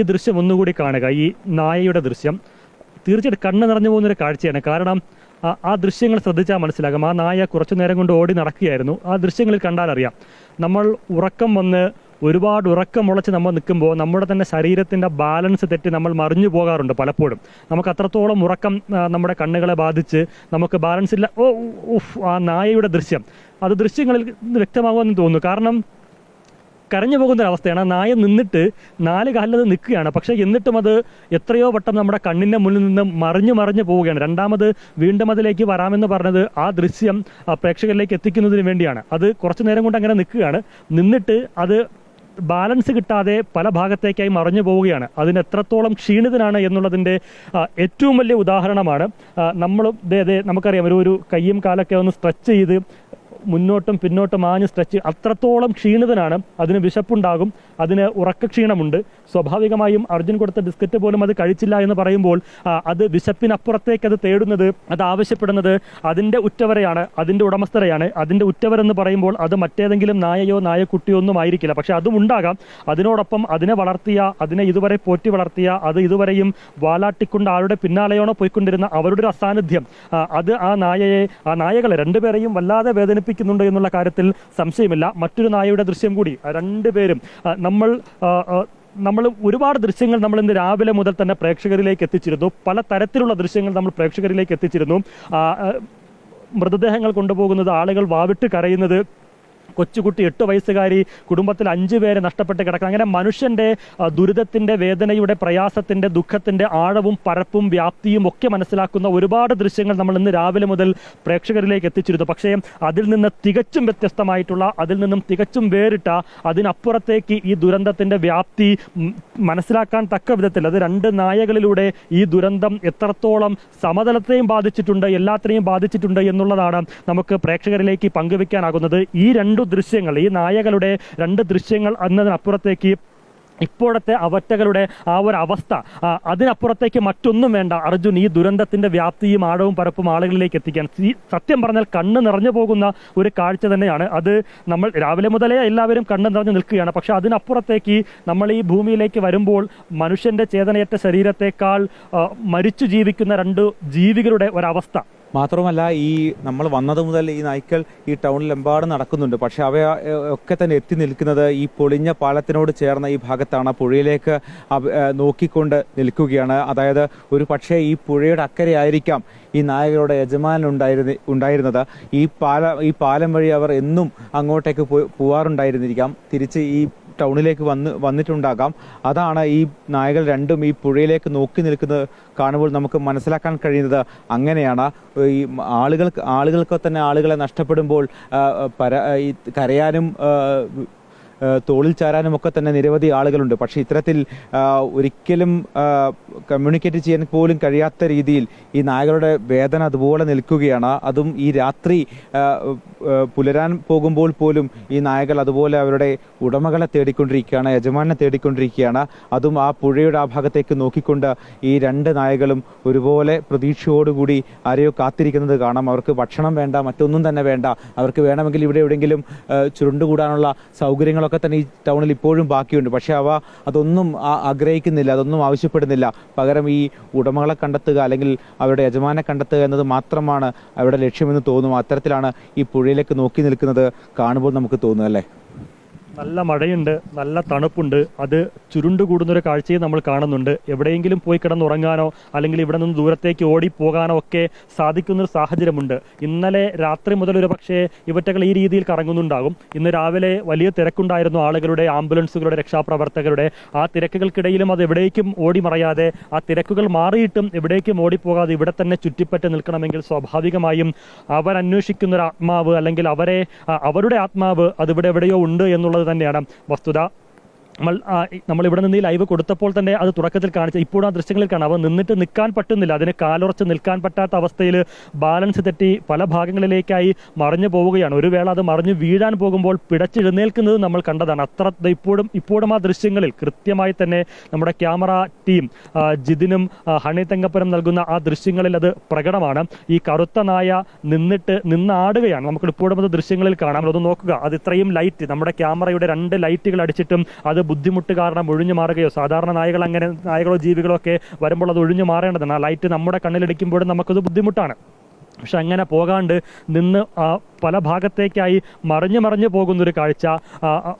ഈ ദൃശ്യം ഒന്നുകൂടി കാണുക. ഈ നായയുടെ ദൃശ്യം. തീർച്ചയായിട്ടും കണ്ണ് നിറഞ്ഞു പോകുന്നൊരു കാഴ്ചയാണ്. കാരണം ആ- ദൃശ്യങ്ങൾ ശ്രദ്ധിച്ചാൽ മനസ്സിലാകും. ആ നായ കുറച്ചു നേരം കൊണ്ട് ഓടി നടക്കുകയായിരുന്നു. ആ ദൃശ്യങ്ങളിൽ കണ്ടാൽ അറിയാം. നമ്മൾ ഉറക്കം വന്ന് ഒരുപാട് ഉറക്കം മുളച്ച് നമ്മൾ നിൽക്കുമ്പോൾ നമ്മുടെ തന്നെ ശരീരത്തിന്റെ ബാലൻസ് തെറ്റി നമ്മൾ മറിഞ്ഞു പോകാറുണ്ട് പലപ്പോഴും. നമുക്ക് അത്രത്തോളം ഉറക്കം നമ്മുടെ കണ്ണുകളെ ബാധിച്ച് നമുക്ക് ബാലൻസ് ഇല്ല. ഓ ആ നായയുടെ ദൃശ്യം. അത് ദൃശ്യങ്ങളിൽ വ്യക്തമാകുമെന്ന് തോന്നുന്നു. കാരണം കരഞ്ഞു പോകുന്ന ഒരവസ്ഥയാണ്. നായ നിന്നിട്ട് നാല് കാലിലത് നിൽക്കുകയാണ്. പക്ഷേ എന്നിട്ടും അത് എത്രയോ വട്ടം നമ്മുടെ കണ്ണിന്റെ മുന്നിൽ നിന്ന് മറിഞ്ഞു മറിഞ്ഞു പോവുകയാണ്. രണ്ടാമത് വീണ്ടും അതിലേക്ക് വരാമെന്ന് പറഞ്ഞത് ആ ദൃശ്യം പ്രേക്ഷകരിലേക്ക് എത്തിക്കുന്നതിന് വേണ്ടിയാണ്. അത് കുറച്ച് നേരം കൊണ്ട് അങ്ങനെ നിൽക്കുകയാണ്. നിന്നിട്ട് അത് ബാലൻസ് കിട്ടാതെ പല ഭാഗത്തേക്കായി മറിഞ്ഞു പോവുകയാണ്. അതിന് എത്രത്തോളം ക്ഷീണിതനാണ് എന്നുള്ളതിന്റെ ഏറ്റവും വലിയ ഉദാഹരണമാണ്. നമ്മൾ നമുക്കറിയാം. ഒരു ഒരു കയ്യും കാലൊക്കെ ഒന്ന് സ്ട്രെച്ച് ചെയ്ത് മുന്നോട്ടും പിന്നോട്ടും ആഞ്ഞ് സ്ട്രെച്ച് അത്രത്തോളം ക്ഷീണിതനാണ്. അതിന് വിശപ്പുണ്ടാകും. അതിന് ഉറക്കക്ഷീണമുണ്ട് സ്വാഭാവികമായും അർജുൻ കൊടുത്ത ബിസ്ക്കറ്റ് പോലും അത് കഴിച്ചില്ല എന്ന് പറയുമ്പോൾ അത് വിശപ്പിനപ്പുറത്തേക്ക് അത് തേടുന്നത് അത് ആവശ്യപ്പെടുന്നത് അതിന്റെ ഉറ്റവരെയാണ് അതിന്റെ ഉടമസ്ഥരെയാണ്. അതിന്റെ ഉറ്റവരെന്ന് പറയുമ്പോൾ അത് മറ്റേതെങ്കിലും നായയോ നായക്കുട്ടിയോ ഒന്നും ആയിരിക്കില്ല. പക്ഷേ അതും ഉണ്ടാകാം. അതിനോടൊപ്പം അതിനെ വളർത്തിയ അതിനെ ഇതുവരെ പോറ്റി വളർത്തിയ അത് ഇതുവരെയും വാലാട്ടിക്കൊണ്ട് ആരുടെ പിന്നാലെയാണോ പോയിക്കൊണ്ടിരുന്ന അവരുടെ ഒരു അസാന്നിധ്യം. അത് ആ നായയെ ആ നായകളെ രണ്ടുപേരെയും വല്ലാതെ വേദനിപ്പിക്കുന്നുണ്ട് എന്നുള്ള കാര്യത്തിൽ സംശയമില്ല. മറ്റൊരു നായയുടെ ദൃശ്യം കൂടി രണ്ടുപേരും നമ്മൾ നമ്മൾ ഒരുപാട് ദൃശ്യങ്ങൾ നമ്മൾ ഇന്ന് രാവിലെ മുതൽ തന്നെ പ്രേക്ഷകരിലേക്ക് എത്തിച്ചിരുന്നു. പല തരത്തിലുള്ള ദൃശ്യങ്ങൾ നമ്മൾ പ്രേക്ഷകരിലേക്ക് എത്തിച്ചിരുന്നു. മൃതദേഹങ്ങൾ കൊണ്ടുപോകുന്നത് ആളുകൾ വാവിട്ട് കരയുന്നത് കൊച്ചുകുട്ടി എട്ട് വയസ്സുകാരി കുടുംബത്തിൽ അഞ്ചു പേരെ നഷ്ടപ്പെട്ട് കിടക്കണം. അങ്ങനെ മനുഷ്യന്റെ ദുരിതത്തിന്റെ വേദനയുടെ പ്രയാസത്തിന്റെ ദുഃഖത്തിന്റെ ആഴവും പരപ്പും വ്യാപ്തിയും ഒക്കെ മനസ്സിലാക്കുന്ന ഒരുപാട് ദൃശ്യങ്ങൾ നമ്മൾ ഇന്ന് രാവിലെ മുതൽ പ്രേക്ഷകരിലേക്ക് എത്തിച്ചിരുന്നു. പക്ഷേ അതിൽ നിന്ന് തികച്ചും വ്യത്യസ്തമായിട്ടുള്ള അതിൽ നിന്നും തികച്ചും വേറിട്ട അതിനപ്പുറത്തേക്ക് ഈ ദുരന്തത്തിന്റെ വ്യാപ്തി മനസ്സിലാക്കാൻ തക്ക വിധത്തിൽ അത് രണ്ട് നായകളിലൂടെ ഈ ദുരന്തം എത്രത്തോളം സമതലത്തെയും ബാധിച്ചിട്ടുണ്ട് എല്ലാത്തിനെയും ബാധിച്ചിട്ടുണ്ട് എന്നുള്ളതാണ് നമുക്ക് പ്രേക്ഷകരിലേക്ക് പങ്കുവെക്കാനാകുന്നത്. ഈ രണ്ടു ദൃശ്യങ്ങൾ ഈ നായകളുടെ രണ്ട് ദൃശ്യങ്ങൾ എന്നതിനപ്പുറത്തേക്ക് ഇപ്പോഴത്തെ അവറ്റകളുടെ ആ ഒരു അവസ്ഥ അതിനപ്പുറത്തേക്ക് മറ്റൊന്നും വേണ്ട. അർജുൻ ഈ ദുരന്തത്തിന്റെ വ്യാപ്തിയും ആഴവും പരപ്പും ആളുകളിലേക്ക് എത്തിക്കാൻ. സത്യം പറഞ്ഞാൽ കണ്ണ് നിറഞ്ഞു പോകുന്ന ഒരു കാഴ്ച തന്നെയാണ്. അത് നമ്മൾ രാവിലെ മുതലേ എല്ലാവരും കണ്ണ് നിറഞ്ഞു നിൽക്കുകയാണ്. പക്ഷെ അതിനപ്പുറത്തേക്ക് നമ്മൾ ഈ ഭൂമിയിലേക്ക് വരുമ്പോൾ മനുഷ്യന്റെ ചേതനയറ്റ ശരീരത്തെക്കാൾ മരിച്ചു ജീവിക്കുന്ന രണ്ട് ജീവികളുടെ ഒരവസ്ഥ മാത്രമല്ല ഈ നമ്മൾ വന്നത് മുതൽ ഈ നായ്ക്കൾ ഈ ടൗണിലെമ്പാടും നടക്കുന്നുണ്ട്. പക്ഷേ അവ ഒക്കെ തന്നെ എത്തി നിൽക്കുന്നത് ഈ പൊളിഞ്ഞ പാലത്തിനോട് ചേർന്ന ഈ ഭാഗത്താണ്. പുഴയിലേക്ക് നോക്കിക്കൊണ്ട് നിൽക്കുകയാണ്. അതായത് ഒരു പക്ഷേ ഈ പുഴയുടെ അക്കരെ ആയിരിക്കാം ഈ നായകളുടെ യജമാനൻ ഉണ്ടായിരുന്ന ഉണ്ടായിരുന്നത്. ഈ പാല ഈ പാലം വഴി അവർ എന്നും അങ്ങോട്ടേക്ക് പോവാറുണ്ടായിരുന്നിരിക്കാം. തിരിച്ച് ഈ ടൗണിലേക്ക് വന്ന് വന്നിട്ടുണ്ടാകാം. അതാണ് ഈ നായകൾ രണ്ടും ഈ പുഴയിലേക്ക് നോക്കി നിൽക്കുന്നത് കാണുമ്പോൾ നമുക്ക് മനസ്സിലാക്കാൻ കഴിയുന്നത്. അങ്ങനെയാണ്. ഈ ആളുകൾക്ക് ആളുകൾക്ക് തന്നെ ആളുകളെ നഷ്ടപ്പെടുമ്പോൾ പര കരയാനും തോളിൽ ചാരാനും ഒക്കെ തന്നെ നിരവധി ആളുകളുണ്ട്. പക്ഷേ ഇത്തരത്തിൽ ഒരിക്കലും കമ്മ്യൂണിക്കേറ്റ് ചെയ്യാൻ പോലും കഴിയാത്ത രീതിയിൽ ഈ നായകളുടെ വേദന അതുപോലെ നിൽക്കുകയാണ്. അതും ഈ രാത്രി പുലരാൻ പോകുമ്പോൾ പോലും ഈ നായകൾ അതുപോലെ അവരുടെ ഉടമകളെ തേടിക്കൊണ്ടിരിക്കുകയാണ് യജമാനെ തേടിക്കൊണ്ടിരിക്കുകയാണ്. അതും ആ പുഴയുടെ ആ ഭാഗത്തേക്ക് നോക്കിക്കൊണ്ട് ഈ രണ്ട് നായകളും ഒരുപോലെ പ്രതീക്ഷയോടുകൂടി ആരെയോ കാത്തിരിക്കുന്നത് കാണാം. അവർക്ക് ഭക്ഷണം വേണ്ട മറ്റൊന്നും തന്നെ വേണ്ട. അവർക്ക് വേണമെങ്കിൽ ഇവിടെ എവിടെയെങ്കിലും ചുരുണ്ടുകൂടാനുള്ള സൗകര്യങ്ങളൊക്കെ തന്നെ ഈ ടൗണിൽ ഇപ്പോഴും ബാക്കിയുണ്ട്. പക്ഷേ അവ അതൊന്നും ആഗ്രഹിക്കുന്നില്ല അതൊന്നും ആവശ്യപ്പെടുന്നില്ല. പകരം ഈ ഉടമകളെ കണ്ടെത്തുക അല്ലെങ്കിൽ അവരുടെ യജമാനെ കണ്ടെത്തുക എന്നത് മാത്രമാണ് അവരുടെ ലക്ഷ്യമെന്ന് തോന്നും അത്തരത്തിലാണ് ഈ പുഴയിലേക്ക് നോക്കി നിൽക്കുന്നത് കാണുമ്പോൾ നമുക്ക് തോന്നുക അല്ലേ? നല്ല മഴയുണ്ട് നല്ല തണുപ്പുണ്ട്. അത് ചുരുണ്ട് ഒരു കാഴ്ചയും നമ്മൾ കാണുന്നുണ്ട്. എവിടെയെങ്കിലും പോയി കിടന്നുറങ്ങാനോ അല്ലെങ്കിൽ ഇവിടെ നിന്ന് ദൂരത്തേക്ക് ഓടിപ്പോകാനോ ഒക്കെ സാധിക്കുന്ന ഒരു സാഹചര്യമുണ്ട്. ഇന്നലെ രാത്രി മുതൽ ഒരു പക്ഷേ ഇവറ്റകൾ ഈ രീതിയിൽ കറങ്ങുന്നുണ്ടാകും. ഇന്ന് രാവിലെ വലിയ തിരക്കുണ്ടായിരുന്നു ആളുകളുടെ ആംബുലൻസുകളുടെ രക്ഷാപ്രവർത്തകരുടെ. ആ തിരക്കുകൾക്കിടയിലും അത് എവിടേക്കും ഓടി മറയാതെ ആ തിരക്കുകൾ മാറിയിട്ടും എവിടേക്കും ഓടിപ്പോകാതെ ഇവിടെ തന്നെ ചുറ്റിപ്പറ്റി നിൽക്കണമെങ്കിൽ സ്വാഭാവികമായും അവരന്വേഷിക്കുന്ന ഒരു ആത്മാവ് അല്ലെങ്കിൽ അവരെ അവരുടെ ആത്മാവ് അതിവിടെ എവിടെയോ ഉണ്ട് എന്നുള്ളത് തന്നെയാണ് വസ്തുത. നമ്മൾ നമ്മൾ ഇവിടെ നിന്ന് ഈ ലൈവ് കൊടുത്തപ്പോൾ തന്നെ അത് തുടക്കത്തിൽ കാണിച്ച ഇപ്പോഴും ആ ദൃശ്യങ്ങളിൽ കാണാം. അവ നിന്നിട്ട് നിൽക്കാൻ പറ്റുന്നില്ല. അതിന് കാലുറച്ച് നിൽക്കാൻ പറ്റാത്ത അവസ്ഥയിൽ ബാലൻസ് തെറ്റി പല ഭാഗങ്ങളിലേക്കായി മറിഞ്ഞു പോവുകയാണ്. ഒരു വേള അത് മറിഞ്ഞു വീഴാൻ പോകുമ്പോൾ പിടച്ചെഴുന്നേൽക്കുന്നത് നമ്മൾ കണ്ടതാണ്. അത്ര ഇപ്പോഴും ഇപ്പോഴും ആ ദൃശ്യങ്ങളിൽ കൃത്യമായി തന്നെ നമ്മുടെ ക്യാമറ ടീം ജിതിനും ഹണി തെങ്കപ്പനും നൽകുന്ന ആ ദൃശ്യങ്ങളിൽ അത് പ്രകടമാണ്. ഈ കറുത്ത നായ നിന്നിട്ട് നിന്നാടുകയാണ്. നമുക്ക് ഇപ്പോഴും അത് ദൃശ്യങ്ങളിൽ കാണാം. അത് നോക്കുക. അത് ഇത്രയും ലൈറ്റ് നമ്മുടെ ക്യാമറയുടെ രണ്ട് ലൈറ്റുകൾ അടിച്ചിട്ടും അത് അത് ബുദ്ധിമുട്ട് കാരണം ഒഴിഞ്ഞു മാറുകയോ സാധാരണ നായകൾ അങ്ങനെ നായകളോ ജീവികളോ ഒക്കെ വരുമ്പോൾ അത് ഒഴിഞ്ഞു മാറേണ്ടതാണ്. ആ ലൈറ്റ് നമ്മുടെ കണ്ണിലടിക്കുമ്പോഴും നമുക്കത് ബുദ്ധിമുട്ടാണ്. പക്ഷെ അങ്ങനെ പോകാണ്ട് നിന്ന് പല ഭാഗത്തേക്കായി മറിഞ്ഞു മറിഞ്ഞു പോകുന്ന ഒരു കാഴ്ച ആ,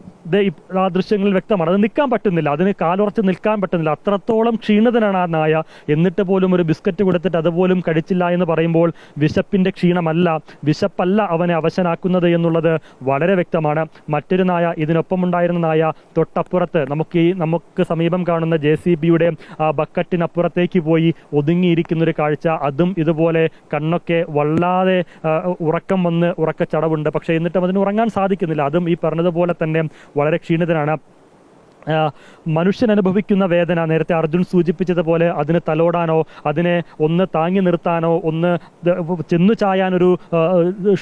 ദൃശ്യങ്ങളിൽ വ്യക്തമാണ്. അത് നിൽക്കാൻ പറ്റുന്നില്ല. അതിന് കാലുറച്ച് നിൽക്കാൻ പറ്റുന്നില്ല. അത്രത്തോളം ക്ഷീണിതനാണ് ആ നായ. എന്നിട്ട് പോലും ഒരു ബിസ്ക്കറ്റ് കൊടുത്തിട്ട് അതുപോലും കഴിച്ചില്ല എന്ന് പറയുമ്പോൾ വിശപ്പിന്റെ ക്ഷീണമല്ല. വിശപ്പല്ല അവനെ അവശനാക്കുന്നത് എന്നുള്ളത് വളരെ വ്യക്തമാണ്. മറ്റൊരു നായ ഇതിനൊപ്പം ഉണ്ടായിരുന്ന നായ തൊട്ടപ്പുറത്ത് നമുക്ക് ഈ നമുക്ക് സമീപം കാണുന്ന ജെ സി ബിയുടെ ആ ബക്കറ്റിനപ്പുറത്തേക്ക് പോയി ഒതുങ്ങിയിരിക്കുന്നൊരു കാഴ്ച. അതും ഇതുപോലെ കണ്ണൊക്കെ വല്ലാതെ ഉറക്കം വന്ന് ഉറക്കച്ചടവുണ്ട് പക്ഷേ എന്നിട്ടും അതിന് ഉറങ്ങാൻ സാധിക്കുന്നില്ല. അതും ഈ പറഞ്ഞതുപോലെ തന്നെ വളരെ ക്ഷീണിതനാണ്. മനുഷ്യൻ അനുഭവിക്കുന്ന വേദന. നേരത്തെ അർജുൻ സൂചിപ്പിച്ചതുപോലെ അതിന് തലോടാനോ അതിനെ ഒന്ന് താങ്ങി നിർത്താനോ ഒന്ന് ചെന്നു ചായാനൊരു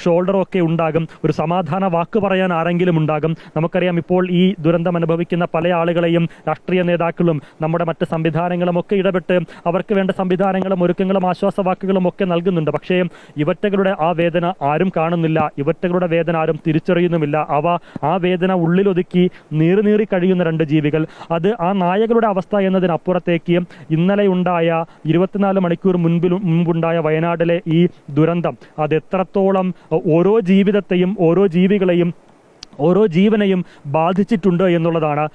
ഷോൾഡറോ ഒക്കെ ഉണ്ടാകും. ഒരു സമാധാന വാക്ക് പറയാൻ ആരെങ്കിലും ഉണ്ടാകും. നമുക്കറിയാം ഇപ്പോൾ ഈ ദുരന്തം അനുഭവിക്കുന്ന പല ആളുകളെയും രാഷ്ട്രീയ നേതാക്കളും നമ്മുടെ മറ്റ് സംവിധാനങ്ങളും ഒക്കെ ഇടപെട്ട് അവർക്ക് വേണ്ട സംവിധാനങ്ങളും ഒരുക്കങ്ങളും ആശ്വാസ വാക്കുകളും ഒക്കെ നൽകുന്നുണ്ട്. പക്ഷേ ഇവറ്റകളുടെ ആ വേദന ആരും കാണുന്നില്ല. ഇവറ്റകളുടെ വേദന ആരും തിരിച്ചറിയുന്നുമില്ല. അവ ആ വേദന ഉള്ളിലൊതുക്കി നീറി നീറി കഴിയുന്ന രണ്ട് ജീവികൾ അത് ആ നായകളുടെ അവസ്ഥ എന്നതിനപ്പുറത്തേക്ക് ഇന്നലെ ഉണ്ടായ ഇരുപത്തിനാല് മണിക്കൂർ മുൻപിൽ മുൻപുണ്ടായ വയനാട്ടിലെ ഈ ദുരന്തം അത് എത്രത്തോളം ഓരോ ജീവിതത്തെയും ഓരോ ജീവികളെയും ഓരോ ജീവനെയും ബാധിച്ചിട്ടുണ്ട് എന്നുള്ളതാണ്.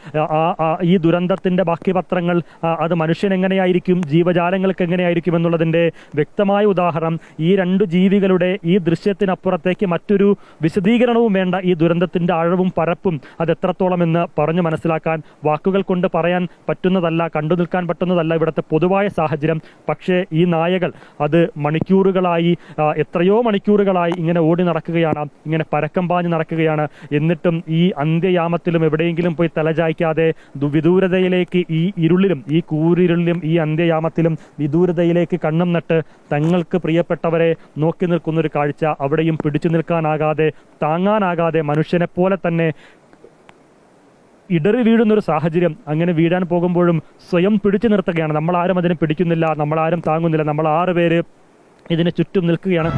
ഈ ദുരന്തത്തിന്റെ ബാക്കി പത്രങ്ങൾ അത് മനുഷ്യൻ എങ്ങനെയായിരിക്കും ജീവജാലങ്ങൾക്ക് എങ്ങനെയായിരിക്കും എന്നുള്ളതിന്റെ വ്യക്തമായ ഉദാഹരണം ഈ രണ്ട് ജീവികളുടെ ഈ ദൃശ്യത്തിനപ്പുറത്തേക്ക് മറ്റൊരു വിശദീകരണവും വേണ്ട ഈ ദുരന്തത്തിന്റെ ആഴവും പരപ്പും അത് എത്രത്തോളം എന്ന് പറഞ്ഞു മനസ്സിലാക്കാൻ വാക്കുകൾ കൊണ്ട് പറയാൻ പറ്റുന്നതല്ല കണ്ടു നിൽക്കാൻ പറ്റുന്നതല്ല ഇവിടുത്തെ പൊതുവായ സാഹചര്യം. പക്ഷേ ഈ നായകൾ അത് മണിക്കൂറുകളായി എത്രയോ മണിക്കൂറുകളായി ഇങ്ങനെ ഓടി നടക്കുകയാണ് ഇങ്ങനെ പരക്കം പാഞ്ഞ് നടക്കുകയാണ് എന്നിട്ടും ഈ അന്ത്യയാമത്തിലും എവിടെയെങ്കിലും പോയി തലചായ്ക്കാതെ വിദൂരതയിലേക്ക് ഈ ഇരുളിലും ഈ കൂരിരുളിലും ഈ അന്ത്യയാമത്തിലും വിദൂരതയിലേക്ക് കണ്ണും നട്ട് തങ്ങൾക്ക് പ്രിയപ്പെട്ടവരെ നോക്കി നിൽക്കുന്ന ഒരു കാഴ്ച അവിടെയും പിടിച്ചു നിൽക്കാനാകാതെ താങ്ങാനാകാതെ മനുഷ്യനെ പോലെ തന്നെ ഇടറി വീഴുന്നൊരു സാഹചര്യം അങ്ങനെ വീഴാൻ പോകുമ്പോഴും സ്വയം പിടിച്ചു നിർത്തുകയാണ്. നമ്മളാരും അതിനെ പിടിക്കുന്നില്ല നമ്മളാരും താങ്ങുന്നില്ല നമ്മൾ ആറ് പേര് ഇതിന് ചുറ്റും നിൽക്കുകയാണ്.